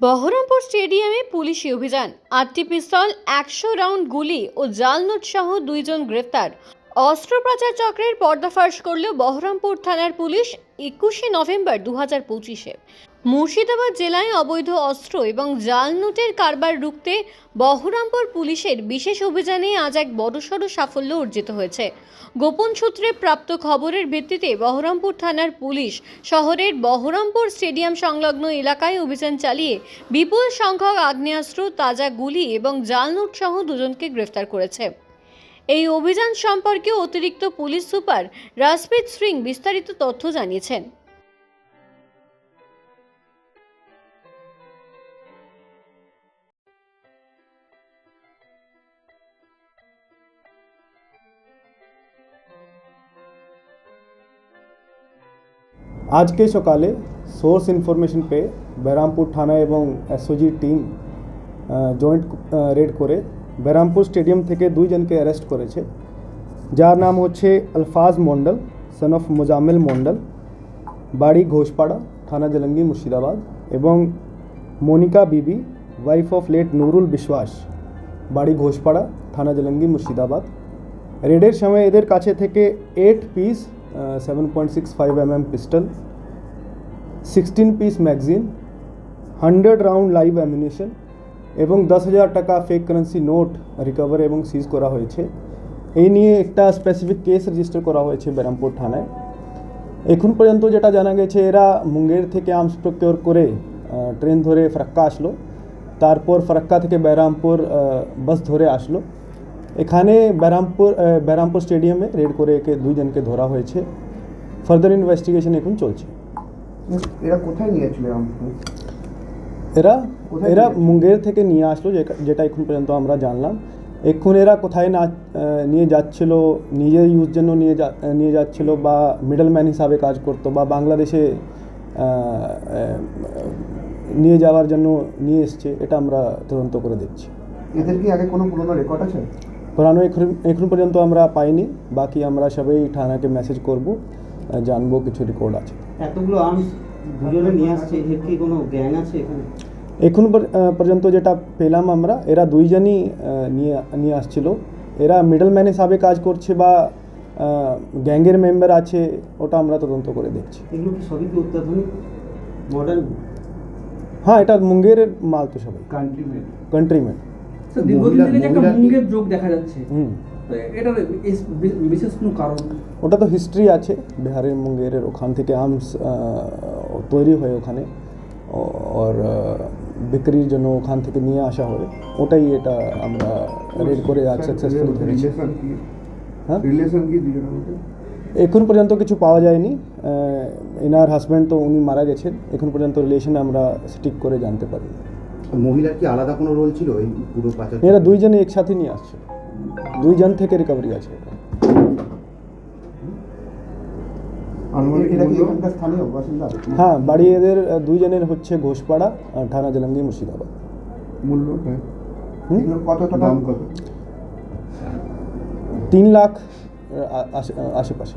বহরমপুর স্টেডিয়ামে পুলিশি অভিযান। আটটি পিস্তল, একশো রাউন্ড গুলি ও জাল নোট সহ দুইজন গ্রেফতার। অস্ত্রপ্রচার চক্রের পর্দাফাশ করল বহরমপুর থানার পুলিশ একুশে নভেম্বর দু হাজার পঁচিশে। মুর্শিদাবাদ জেলায় অবৈধ অস্ত্র এবং জাল নোটের কারবার রুখতে বহরমপুর পুলিশের বিশেষ অভিযানে আজ এক বড়সড় সাফল্য অর্জিত হয়েছে। গোপন সূত্রে প্রাপ্ত খবরের ভিত্তিতে বহরমপুর থানার পুলিশ শহরের বহরমপুর স্টেডিয়াম সংলগ্ন এলাকায় অভিযান চালিয়ে বিপুল সংখ্যক আগ্নেয়াস্ত্র, তাজা গুলি এবং জাল নোট সহ দুজনকে গ্রেফতার করেছে। এই অভিযান সম্পর্কে অতিরিক্ত পুলিশ সুপার রাজপ্রীত সিং বিস্তারিত তথ্য জানিয়েছেন। আজকে সকালে সোর্স ইনফরমেশন পেয়ে বেরামপুর থানা এবং এসওজি টিম জয়েন্ট রেড করে বেরামপুর স্টেডিয়াম থেকে দুইজনকে অ্যারেস্ট করেছে। যার নাম হচ্ছে আলফাজ মন্ডল সন অফ মোজাম্মেল মন্ডল বাড়ি ঘোষপাড়া, থানা জলঙ্গি, মুর্শিদাবাদ এবং মনিকা বিবি ওয়াইফ অফ লেট নুরুল বিশ্বাস, বাড়ি ঘোষপাড়া, থানা জলঙ্গি, মুর্শিদাবাদ। রেডের সময় এদের কাছে থেকে eight piece seven point six five M M pistol sixteen piece magazine hundred round live ammunition এবং দশ হাজার টাকা ফেক কারেন্সি নোট রিকভার এবং সিজ করা হয়েছে। এই নিয়ে একটা স্পেসিফিক কেস রেজিস্টার করা হয়েছে বেরামপুর থানায়। এখন পর্যন্ত যেটা জানা গেছে, এরা মুঙ্গের থেকে আর্মস প্রকিওর করে ট্রেন ধরে ফারাক্কা আসলো। তারপর ফারাক্কা থেকে বেরামপুর বাস ধরে আসলো। এখানে ব্যারামপুর ব্যারামপুর স্টেডিয়ামে রেড করে একে দুইজনকে ধরা হয়েছে। ফার্দার ইনভেস্টিগেশন এখন চলছে। এরা কোথায় নিয়েছিল রামপুর এরা? এরা মুঙ্গের থেকে নিয়ে আসলো যেটা- এখন পর্যন্ত আমরা জানলাম। এখন এরা কোথায় না নিয়ে যাচ্ছিল নিজের ইউজ জন্য নিয়ে যা নিয়ে যাচ্ছিল বা মিডলম্যান হিসাবে কাজ করতো বা বাংলাদেশে নিয়ে যাওয়ার জন্য নিয়ে এসছে এটা আমরা তদন্ত করে দেখছি। এদের কি আগে কোনো পুরোনো রেকর্ড আছে? পুরানো এখন এখন পর্যন্ত আমরা পাইনি। বাকি আমরা সবাই থানাকে মেসেজ করব জানব কিছু রেকর্ড আছে। এতগুলো আর্মস দুজনে নিয়ে আসছে এর কি কোনো গ্যাং আছে এখানে? এখন পর- পর্যন্ত যেটা পেলাম আমরা এরা দুইজনই নিয়ে নিয়ে আসছিল। এরা মিডলম্যান হিসাবে কাজ করছে বা গ্যাংয়ের মেম্বার আছে ওটা আমরা তদন্ত করে দেখছি। এগুলো কি সবই কি অত্যাধুনিক? মডার্ন হ্যাঁ এটা মুঙ্গেরের মাল তো সবাই। কান্ট্রি মেড কান্ট্রিম্যান স্যার, দীর্ঘদিন থেকে যে একটা মুঙ্গের যোগ দেখা যাচ্ছে। এটার বিশেষ কোনো কারণ? ওটা তো হিস্ট্রি আছে বিহারের মুঙ্গেরের ওখান থেকে আর্মস তৈরি হয় ওখানে। ওর বিক্রির জন্য ওখান থেকে নিয়ে আসা হয়। ওটাই এটা আমরা রেড করে আজ সাকসেসফুলি ধরেছি। হ্যাঁ? রিলেশন কি দুজনের মধ্যে? এখন পর্যন্ত কিছু পাওয়া যায়নি। এনার হাজব্যান্ড তো উনি মারা গেছেন। এখন পর্যন্ত রিলেশন আমরা স্টিক করে জানতে পারি। মহিলার কি আলাদা কোনো রোল ছিল এই পুরো পাচার এরা দুইজনে একসাথে নিয়ে আসছে। দুইজন থেকে রিকভারি আছে হ্যাঁ বাড়ি এদের দুইজনের হচ্ছে ঘোষপাড়া আহ, থানা জলঙ্গি মুর্শিদাবাদ। মূল্য? হ্যাঁ। কত টাকা? তিন লাখ আশেপাশে।